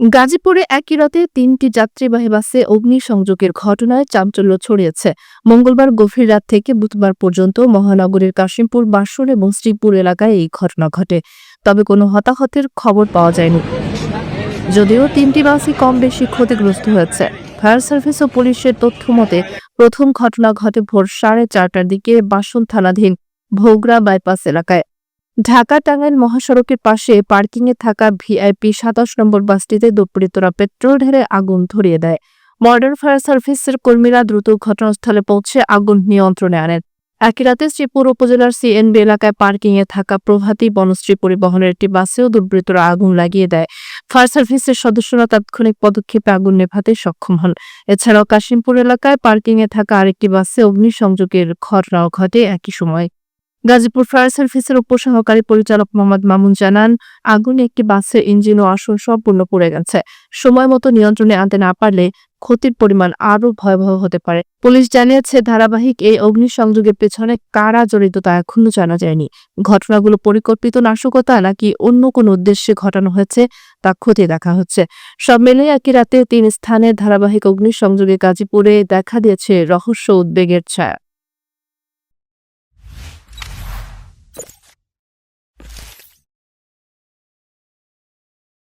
গাজীপুরে একই রাতে তিনটি যাত্রীবাহী বাসে অগ্নিসংযোগের ঘটনায় চাঞ্চল্য ছড়িয়েছে। মঙ্গলবার গভীর রাত থেকে বুধবার পর্যন্ত মহানগরীর কাশিমপুর বাসর এবং শ্রীপুর এলাকায় এই ঘটনা ঘটে। তবে কোনো হতাহতের খবর পাওয়া যায়নি। যদিও তিনটি বাসই কম বেশি ক্ষতিগ্রস্ত হয়েছে। ফায়ার সার্ভিস ও পুলিশের তথ্য মতে, প্রথম ঘটনা ঘটে ভোর সাড়ে চারটার দিকে বাসন থানাধীন ভোগরা বাইপাস এলাকায়। ঢাকা টাঙ্গাইল মহাসড়কের পাশে পার্কিংয়ে থাকা ভিআইপি সাতাশ নম্বর বাসটিতে দুর্বৃত্তরা পেট্রোল ঢেলে আগুন ধরিয়ে দেয়। মডার্ন ফায়ার সার্ভিসের কর্মীরা দ্রুত ঘটনাস্থলে পৌঁছে আগুন নিয়ন্ত্রণে আনেন। একই রাতে শ্রীপুর উপজেলার সিএনবি এলাকায় পার্কিংয়ে থাকা প্রভাতী বনশ্রী পরিবহনের একটি বাসেও দুর্বৃত্তরা আগুন লাগিয়ে দেয়। ফায়ার সার্ভিসের সদস্যরা তাৎক্ষণিক পদক্ষেপে আগুন নেভাতে সক্ষম হন। এছাড়াও কাশিমপুর এলাকায় পার্কিংয়ে থাকা আরেকটি বাসে অগ্নিসংযোগের ঘটনাও ঘটে একই সময়। গাজীপুর ফায়ার সার্ভিসের উপসহকারী পরিচালক মোহাম্মদ মামুন জানান, আগুনে একটি বাসের ইঞ্জিন ও আসন সম্পূর্ণ পুড়ে গেছে। সময় মতো নিয়ন্ত্রণে আনতে না পারলে ক্ষতির পরিমাণ আরও ভয়াবহ হতে পারে। পুলিশ জানিয়েছে, ধারাবাহিক এই অগ্নিসংযোগের পেছনে কারা জড়িত তা এখনও জানা যায়নি। ঘটনাগুলো পরিকল্পিত নাশকতা নাকি অন্য কোনো উদ্দেশ্যে ঘটানো হয়েছে তা খতিয়ে দেখা হচ্ছে। সব মিলে একই রাতে তিন স্থানে ধারাবাহিক অগ্নিসংযোগে গাজীপুরে দেখা দিয়েছে রহস্য উদ্বেগের ছায়া।